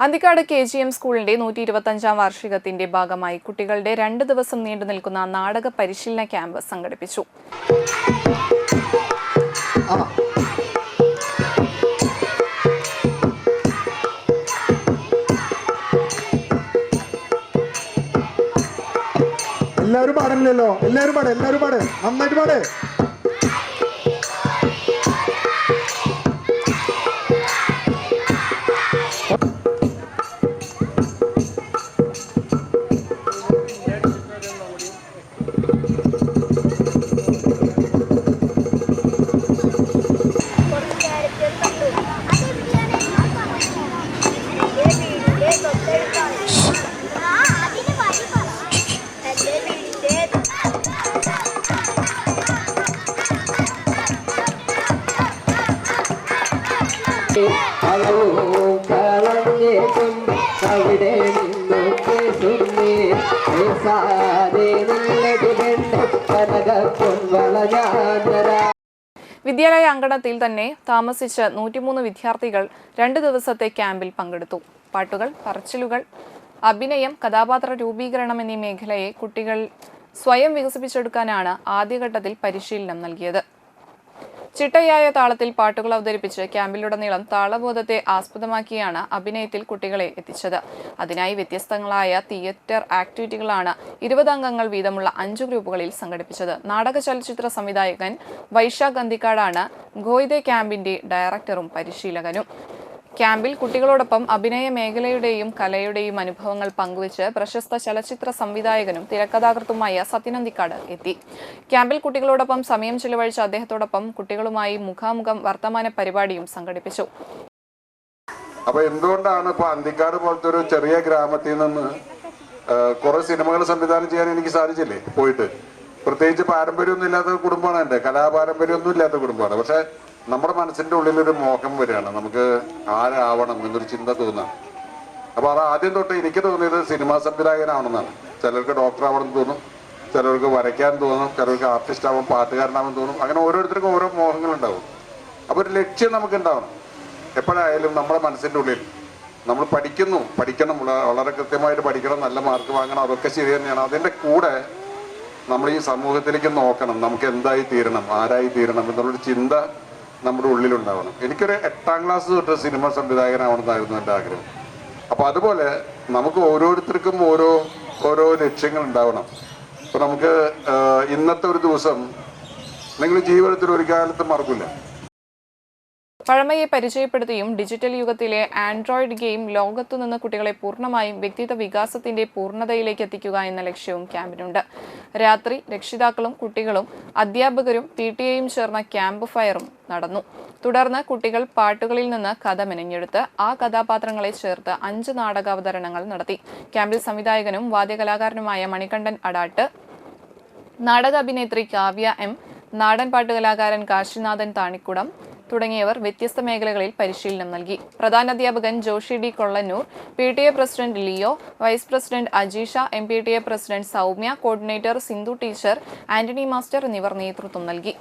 Anthikad K G M സ്കൂളിന്റെ നൂറ്റി ഇരുപത്തഞ്ചാം വാർഷികത്തിന്റെ ഭാഗമായി കുട്ടികളുടെ രണ്ട് ദിവസം നീണ്ടു നിൽക്കുന്ന നാടക പരിശീലന ക്യാമ്പ് സംഘടിപ്പിച്ചു. എല്ലാവരും പാടല്ലോ എല്ലാവരും പാടെ എല്ലാവരും പാടെ. നന്നായിട്ട് പാടെ. അവിടെ വിദ്യാലയ അങ്കണത്തിൽ തന്നെ താമസിച്ച നൂറ്റിമൂന്ന് വിദ്യാർത്ഥികൾ രണ്ട് ദിവസത്തെ ക്യാമ്പിൽ പങ്കെടുത്തു. പാട്ടുകൾ പറച്ചിലുകൾ അഭിനയം കഥാപാത്ര രൂപീകരണം എന്നീ മേഖലയെ കുട്ടികൾ സ്വയം വികസിപ്പിച്ചെടുക്കാനാണ് ആദ്യഘട്ടത്തിൽ പരിശീലനം നൽകിയത്. ചിട്ടയായ താളത്തിൽ പാട്ടുകൾ അവതരിപ്പിച്ച് ക്യാമ്പിലുടനീളം താളബോധത്തെ ആസ്പദമാക്കിയാണ് അഭിനയത്തിൽ കുട്ടികളെ എത്തിച്ചത്. അതിനായി വ്യത്യസ്തങ്ങളായ തിയേറ്റർ ആക്ടിവിറ്റികളാണ് ഇരുപത് അംഗങ്ങൾ വീതമുള്ള അഞ്ചു ഗ്രൂപ്പുകളിൽ സംഘടിപ്പിച്ചത്. നാടക ചലച്ചിത്ര സംവിധായകൻ വൈശാഖ് അന്തിക്കാടാണ് ഗോയ്തെ ക്യാമ്പിന്റെ ഡയറക്ടറും പരിശീലകനും. ക്യാമ്പിൽ കുട്ടികളോടൊപ്പം അഭിനയ മേഖലയുടെയും കലയുടെയും അനുഭവങ്ങൾ പങ്കുവച്ച് പ്രശസ്ത ചലച്ചിത്ര സംവിധായകനും തിരക്കഥാകൃത്തുമായ സത്യനന്ദിക്കാട് എത്തി. ക്യാമ്പിൽ കുട്ടികളോടൊപ്പം സമയം ചിലവഴിച്ച അദ്ദേഹത്തോടൊപ്പം കുട്ടികളുമായി മുഖാമുഖം വർത്തമാന പരിപാടിയും സംഘടിപ്പിച്ചു. അപ്പൊ എന്തുകൊണ്ടാണ് ഇപ്പൊ അന്തിക്കാട് പോലത്തെ ഒരു ചെറിയ ഗ്രാമത്തിൽ നിന്ന് കുറെ സിനിമകൾ സംവിധാനം ചെയ്യാൻ എനിക്ക് സാധിച്ചില്ലേ? പോയിട്ട്. പ്രത്യേകിച്ച് പാരമ്പര്യമൊന്നും ഇല്ലാത്ത കുടുംബമാണ് എന്റെ കലാപാരമ്പര്യമൊന്നും ഇല്ലാത്ത കുടുംബമാണ്. പക്ഷെ നമ്മുടെ മനസ്സിന്റെ ഉള്ളിലൊരു മോഹം വരികയാണ്. നമുക്ക് ആരാവണം എന്നൊരു ചിന്ത തോന്നാം. അപ്പൊ അത് ആദ്യം തൊട്ട് എനിക്ക് തോന്നിയത് സിനിമാ സംവിധായകനാണെന്നാണ്. ചിലർക്ക് ഡോക്ടർ ആവണം എന്ന് തോന്നും ചിലർക്ക് വരയ്ക്കാൻ തോന്നും ചിലർക്ക് ആർട്ടിസ്റ്റ് ആവും പാട്ടുകാരനാവാൻ തോന്നും. അങ്ങനെ ഓരോരുത്തർക്കും ഓരോ മോഹങ്ങൾ ഉണ്ടാവും അപ്പൊ ഒരു ലക്ഷ്യം നമുക്ക് ഉണ്ടാവണം എപ്പോഴായാലും നമ്മുടെ മനസ്സിന്റെ ഉള്ളിൽ നമ്മൾ പഠിക്കുന്നു. പഠിക്കണം. വളരെ കൃത്യമായിട്ട് പഠിക്കണം. നല്ല മാർക്ക് വാങ്ങണം. അതൊക്കെ ശരി തന്നെയാണ്. അതിന്റെ കൂടെ നമ്മൾ ഈ സമൂഹത്തിലേക്ക് നോക്കണം. നമുക്ക് എന്തായി തീരണം? ആരായി തീരണം? എന്നുള്ളൊരു ചിന്ത നമ്മുടെ ഉള്ളിലുണ്ടാവണം. എനിക്കൊരു എട്ടാം ക്ലാസ് തൊട്ട് സിനിമ സംവിധായകനാവണമെന്നായിരുന്നു എന്റെ ആഗ്രഹം. അപ്പോൾ അതുപോലെ നമുക്ക് ഓരോരുത്തർക്കും ഓരോ ഓരോ ലക്ഷ്യങ്ങൾ ഉണ്ടാവണം. അപ്പോൾ നമുക്ക് ഇന്നത്തെ ഒരു ദിവസം നിങ്ങൾ ജീവിതത്തിൽ ഒരു കാലത്ത് മറക്കില്ല പഴമയെ പരിചയപ്പെടുത്തിയും ഡിജിറ്റൽ യുഗത്തിലെ ആൻഡ്രോയിഡ് ഗെയിം ലോകത്തു നിന്ന് കുട്ടികളെ പൂർണമായും വ്യക്തിത്വ വികാസത്തിന്റെ പൂർണതയിലേക്ക് എത്തിക്കുക എന്ന ലക്ഷ്യവും ക്യാമ്പിനുണ്ട്. രാത്രി രക്ഷിതാക്കളും കുട്ടികളും അധ്യാപകരും പി ടി എയും ചേർന്ന ക്യാമ്പ് ഫയറും നടന്നു. തുടർന്ന് കുട്ടികൾ പാട്ടുകളിൽ നിന്ന് കഥ മെനഞ്ഞെടുത്ത് ആ കഥാപാത്രങ്ങളെ ചേർത്ത് അഞ്ച് നാടകാവതരണങ്ങൾ നടത്തി. ക്യാമ്പിൽ സംവിധായകനും വാദ്യകലാകാരനുമായ മണികണ്ഠൻ അടാട്ട് നാടക അഭിനേത്രി കാവ്യ എം നാടൻ പാട്ടുകലാകാരൻ കാശിനാഥൻ താണിക്കുടം തുടങ്ങിയവർ വ്യത്യസ്ത മേഖലകളിൽ പരിശീലനം നൽകി. പ്രധാനാധ്യാപകൻ Joshi D Kollannur P T A president Leo vice president Ajeesha M P T A president Soumya coordinator Sindhu teacher Antony master എന്നിവർ നേതൃത്വം നൽകി.